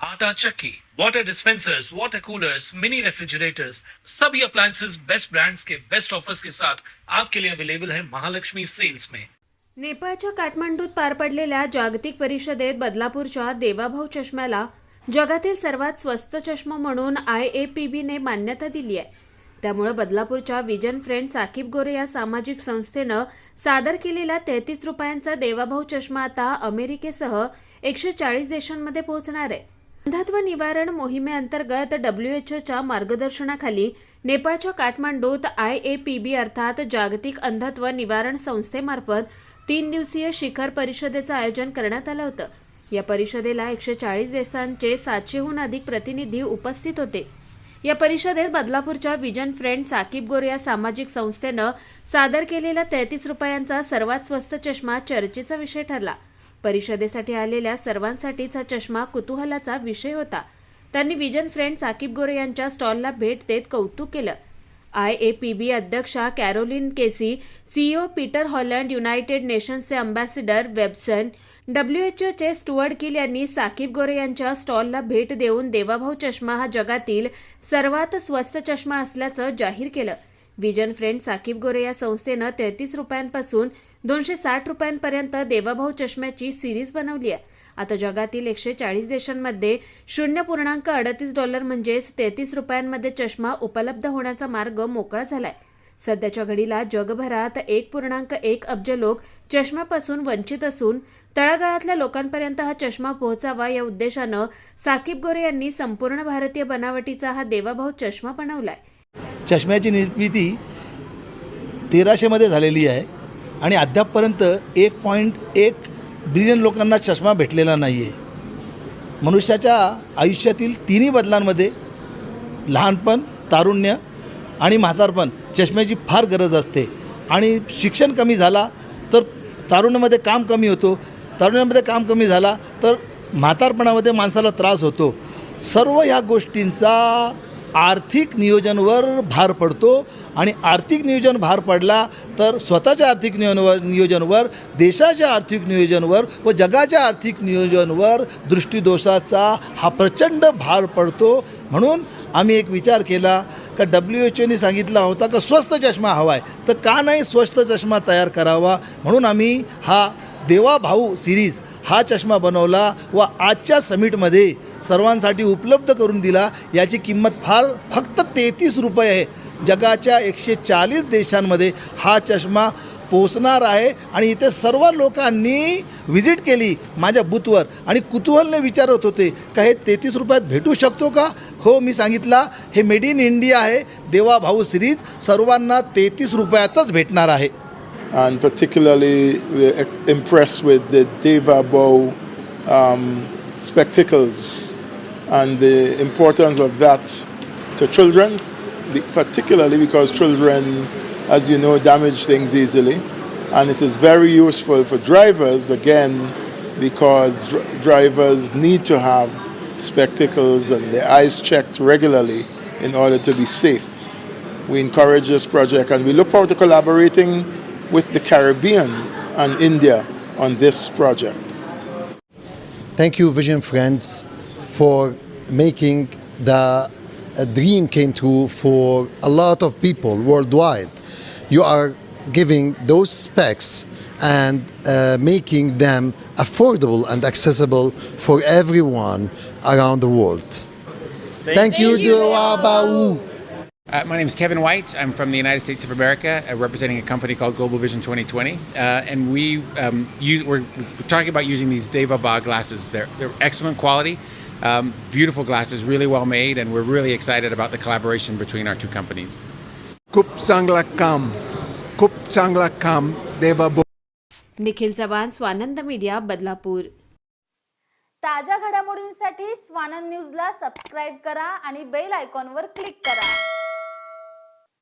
आटा चक्की, water dispensers water coolers mini refrigerators सभी appliances best brands के बेस्ट ऑफर्स के साथ आपके लिए अवेलेबल है महालक्ष्मी सेल्स में। नेपाळच्या काठमांडूत पार पडलेल्या जागतिक परिषदेत बदलापूरच्या देवाभाऊ चष्म्याला जगातील सर्वात स्वस्त चष्मा म्हणून आय ए पी बीने मान्यता दिली आहे. त्यामुळे बदलापूरच्या विजन फ्रेंड साकीब गोरे या सामाजिक संस्थेनं सादर केलेला तेहतीस रुपयांचा देवाभाऊ चष्मा आता अमेरिकेसह एकशे चाळीस देशांमध्ये पोहोचणार आहे. अंधत्व निवारण मोहिमेअंतर्गत डब्ल्यू एच ओच्या मार्गदर्शनाखाली नेपाळच्या काठमांडूत आय ए पी बी अर्थात जागतिक अंधत्व निवारण संस्थेमार्फत तीन दिवसीय शिखर परिषदेचं आयोजन करण्यात आलं होतं. या परिषदेला एकशे चाळीस देशांचे सातशेहून अधिक प्रतिनिधी उपस्थित होते. या परिषदेत बदलापूरच्या विजन फ्रेंड साकीब गोर या सामाजिक संस्थेनं सादर केलेला तेहतीस रुपयांचा सर्वात स्वस्त चष्मा चर्चेचा विषय ठरला. परिषदेसाठी आलेल्या सर्वांसाठीचा चष्मा कुतूहलाचा विषय होता. त्यांनी विजन फ्रेंड साकीब गोरे यांच्या स्टॉलला भेट देत कौतुक केलं. आय ए पी बी अध्यक्षा Caroline Casey CEO Peter Holland United नेशन्सचे ambassador Webson डब्ल्यूएचओचे स्टुअर्ड किल यांनी साकीब गोरे यांच्या स्टॉलला भेट देऊन देवाभाऊ चष्मा हा जगातील सर्वात स्वस्त चष्मा असल्याचं जाहीर केलं. विजन फ्रेंड साकीब गोरे या संस्थेनं तेहतीस रुपयांपासून दोनशे साठ रुपयांपर्यंत देवाभाऊ चष्म्याची सिरीज बनवली आहे. आता जगातील एकशे चाळीस देशांमध्ये शून्य पूर्णांक अडतीस डॉलर म्हणजेच तेहतीस रुपयांमध्ये चष्मा उपलब्ध होण्याचा मार्ग मोकळा झालाय. सध्याच्या घडीला जगभरात एक पूर्णांक एक अब्ज लोक चष्म्यापासून वंचित असून तळागाळातल्या लोकांपर्यंत हा चष्मा पोहोचावा या उद्देशानं साकीब गोरे यांनी संपूर्ण भारतीय बनावटीचा हा देवाभाऊ चष्मा बनवलाय. चष्म्याची निर्मिती तेराशेमध्ये झालेली आहे. आणि अद्यापपर्यंत एक पॉईंट एक बिलियन लोकांना चष्मा भेटलेला नाही आहे मनुष्याच्या आयुष्यातील तिन्ही बदलांमध्ये लहानपण तारुण्य आणि म्हातारपण चष्म्याची फार गरज असते. आणि शिक्षण कमी झाला तर तारुण्यामध्ये काम कमी होतो. तारुण्यामध्ये काम कमी झाला तर म्हातारपणामध्ये माणसाला त्रास होतो. सर्व ह्या गोष्टींचा आर्थिक नियोजनवर भार पडतो आणि आर्थिक नियोजन भार पडला तर स्वतःच्या आर्थिक नियोजनवर नियोजनवर देशाच्या आर्थिक नियोजनवर व जगाच्या आर्थिक नियोजनवर दृष्टीदोषाचा हा प्रचंड भार पडतो. म्हणून आम्ही एक विचार केला का डब्ल्यू एच ओने सांगितला होता का स्वस्त चष्मा हवा आहे. तर का नाही स्वस्त चष्मा तयार करावा? म्हणून आम्ही हा देवा भाऊ सिरीज हा चष्मा बनवला व आजच्या समिटमध्ये सर्वांसाठी उपलब्ध करून दिला याची किंमत फार फक्त तेहतीस रुपये आहे. जगाच्या एकशे चाळीस देशांमध्ये हा चष्मा पोचणार आहे आणि इथे सर्व लोकांनी व्हिजिट केली माझ्या बूथवर. आणि कुतूहलने विचारत होते का हे तेहतीस रुपयात भेटू शकतो का? हो मी सांगितला हे मेड इन इंडिया आहे. देवा भाऊ सिरीज सर्वांना तेहतीस रुपयातच भेटणार आहे. And particularly we're impressed with the Deva Bow um, spectacles and the importance of that to children, particularly because children, as you know, damage things easily. And it is very useful for drivers, again, because dr- drivers need to have spectacles and their eyes checked regularly in order to be safe. We encourage this project and we look forward to collaborating with the Caribbean and India on this project. Thank you, Vision Friends, for making the dream came true for a lot of people worldwide. You are giving those specs and uh, making them affordable and accessible for everyone around the world. Thank, you, Duabau. Uh, my name is Kevin White. I'm from the United States of America, uh, representing a company called Global Vision 2020. Uh, and we um, use, we're, we're talking about using these Deva Ba glasses. They're, they're excellent quality, um, beautiful glasses, really well made, and we're really excited about the collaboration between our two companies. खूप चांगला काम खूप चांगला काम देवा Nikhil Chavan Swanand media Badlapur ताज्या घडामोडींसाठी स्वानंद न्यूजला सबस्क्राईब करा आणि बेल आयकॉनवर क्लिक करा